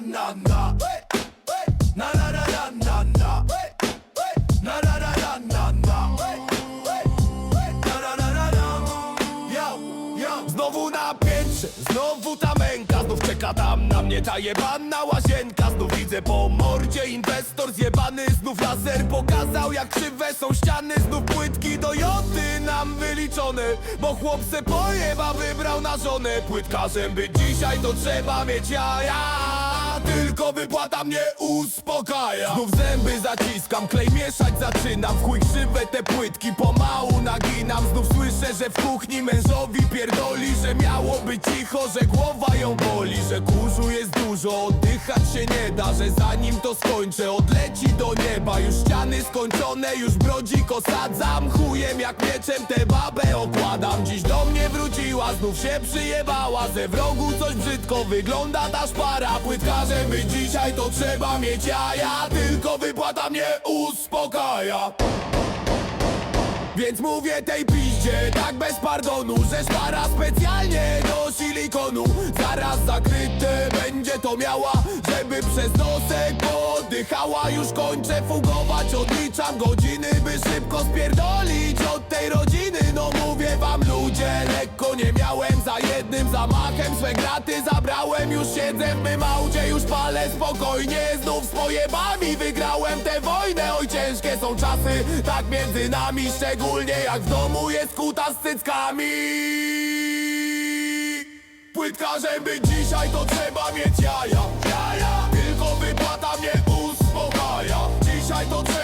na na na Na na na na na na Na na na na na na Na na na na na Znowu na piętrze, znowu ta męka Znów czeka tam na mnie ta jebana łazienka. Znów widzę po mordzie inwestor zjebany Znów laser pokazał jak krzywe są ściany. Znów płytki do joty nam wyliczone Bo chłop se pojeba wybrał na żonę. Płytkarzem być dzisiaj to trzeba mieć jaja tylko wypłata mnie uspokaja. Znów zęby zaciskam, klej mieszać zaczynam. W chuj krzywe te płytki pomału naginam. Znów słyszę, że w kuchni mężowi pierdoli Że miało być cicho, że głowa ją boli Że kurzu jest dużo, oddychać się nie da Że zanim to skończę, odleci do nieba. Już ściany skończone, już brodzik osadzam Chujem jak mieczem tę babę okładam. Dziś do znów się przyjebała Ze wrogu coś brzydko wygląda ta szpara. Płytkarzem być dzisiaj to trzeba mieć jaja Tylko wypłata mnie uspokaja. Więc mówię tej piździe, tak bez pardonu Że szpara specjalnie do silikonu. Zaraz zakryte będzie to miała Żeby przez nosek oddychała Już kończę fugować, odliczam godziny By szybko spierdolić od tej jednym zamachem Swe graty zabrałem, już siedzę w mym aucie Już palę spokojnie, znów z pojebami Wygrałem tę wojnę, oj ciężkie są czasy Tak między nami, szczególnie jak w domu jest kuta z cyckami. Płytka, żeby dzisiaj to trzeba mieć jaja, jaja. Tylko wypłata mnie uspokaja. Dzisiaj to trzeba